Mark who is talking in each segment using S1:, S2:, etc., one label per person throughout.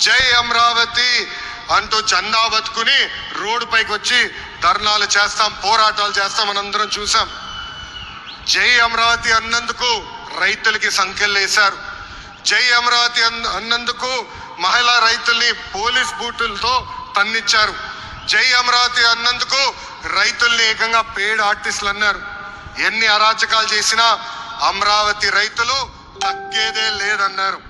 S1: జై అమరావతి అంటూ చందా బతుకుని రోడ్డు పైకి వచ్చి ధర్నాలు చేస్తాం పోరాటాలు చేస్తాం మనందరం చూసాం జై అమరావతి అన్నందుకు రైతులకి సంఖ్యలు వేశారు. జై అమరావతి అన్నందుకు మహిళా రైతుల్ని పోలీస్ బూటులతో తన్నిచ్చారు. జై అమరావతి అన్నందుకు రైతుల్ని ఏకంగా పేడ్ ఆర్టిస్టులు అన్నారు. ఎన్ని అరాచకాలు చేసినా అమరావతి రైతులు తగ్గేదే లేదన్నారు.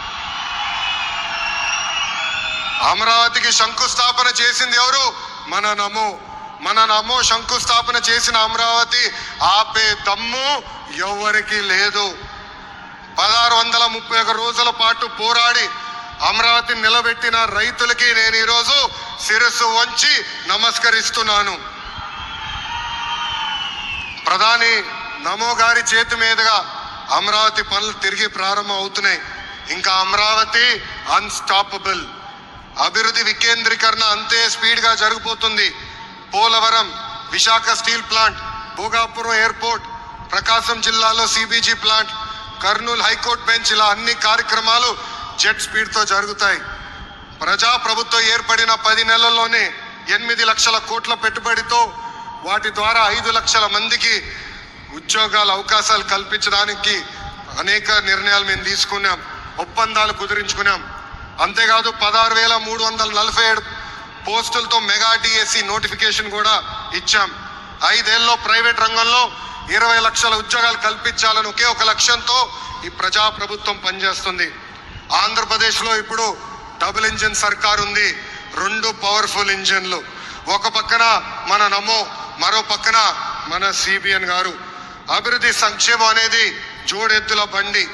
S1: అమరావతికి శంకుస్థాపన చేసింది ఎవరు? మన నమో. మన నమో శంకుస్థాపన చేసిన అమరావతి ఆపే దమ్ము ఎవరికి లేదు. పదహారు వందల ముప్పై ఒక రోజుల పాటు పోరాడి అమరావతిని నిలబెట్టిన రైతులకి నేను ఈరోజు శిరస్సు వంచి నమస్కరిస్తున్నాను. ప్రధాని నమో గారి చేతి మీదుగా అమరావతి పనులు తిరిగి ప్రారంభం అవుతున్నాయి. ఇంకా అమరావతి అన్స్టాపబుల్ అభివృద్ధి వికేంద్రీకరణ అంతే స్పీడ్గా జరిగిపోతుంది Polavaram Visakha steel plant Bhogapuram airport Prakasam జిల్లాలో CBG plant Kurnool high court bench ఇలా అన్ని కార్యక్రమాలు జెట్ స్పీడ్తో జరుగుతాయి. ప్రజా ప్రభుత్వం ఏర్పడిన పది నెలల్లోనే ఎనిమిది లక్షల కోట్ల పెట్టుబడితో వాటి ద్వారా ఐదు లక్షల మందికి ఉద్యోగాల అవకాశాలు కల్పించడానికి అనేక నిర్ణయాలు మేము తీసుకున్నాం. ఒప్పందాలు కుదిరించుకున్నాం. అంతేకాదు పదహారు వేల మూడు వందల నలభై ఏడు పోస్టులతో మెగా డిఎస్సి నోటిఫికేషన్ కూడా ఇచ్చాం. ఐదేళ్ళలో ప్రైవేట్ రంగంలో ఇరవై లక్షల ఉద్యోగాలు కల్పించాలని ఒకే ఒక లక్ష్యంతో ఈ ప్రజా ప్రభుత్వం పనిచేస్తుంది. ఆంధ్రప్రదేశ్లో ఇప్పుడు డబుల్ ఇంజిన్ సర్కార్ ఉంది. రెండు పవర్ఫుల్ ఇంజిన్లు. ఒక పక్కన మన నమో మరో పక్కన మన సిబిఎన్ గారు. అభివృద్ధి సంక్షేమం అనేది జోడెద్దుల బండి.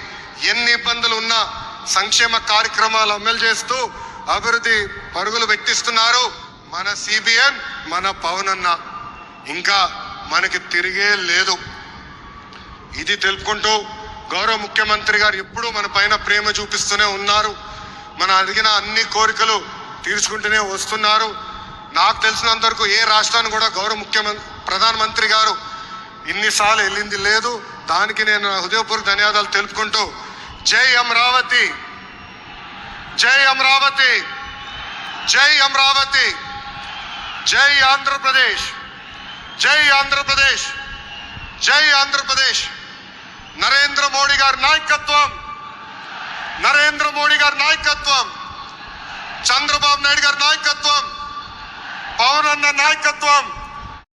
S1: ఎన్ని ఇబ్బందులు ఉన్నా సంక్షేమ కార్యక్రమాలు అమలు చేస్తూ అభివృద్ధి పరుగులు పెట్టిస్తున్నారు మన సిబిఎన్ మన పవన్ అన్న. ఇంకా మనకి తిరిగే లేదు. ఇది తెలుపుకుంటూ గౌరవ ముఖ్యమంత్రి గారు ఎప్పుడూ మన పైన ప్రేమ చూపిస్తూనే ఉన్నారు. మన అడిగిన అన్ని కోరికలు తీర్చుకుంటూనే వస్తున్నారు. నాకు తెలిసినంత వరకు ఏ రాష్ట్రాన్ని కూడా గౌరవ ముఖ్యమంత్రి ప్రధానమంత్రి గారు ఇన్నిసార్లు వెళ్ళింది లేదు. దానికి నేను హృదయపూర్వక ధన్యవాదాలు తెలుపుకుంటూ జై అమరావతి. జై అమరావతి. జై అమరావతి. జై ఆంధ్రప్రదేశ్. జై ఆంధ్రప్రదేశ్. జై ఆంధ్రప్రదేశ్. నరేంద్ర మోడీ గారి నాయకత్వం. నరేంద్ర మోడీ గారి నాయకత్వం. చంద్రబాబు నాయుడు గారి నాయకత్వం. పవన్ అన్న నాయకత్వం.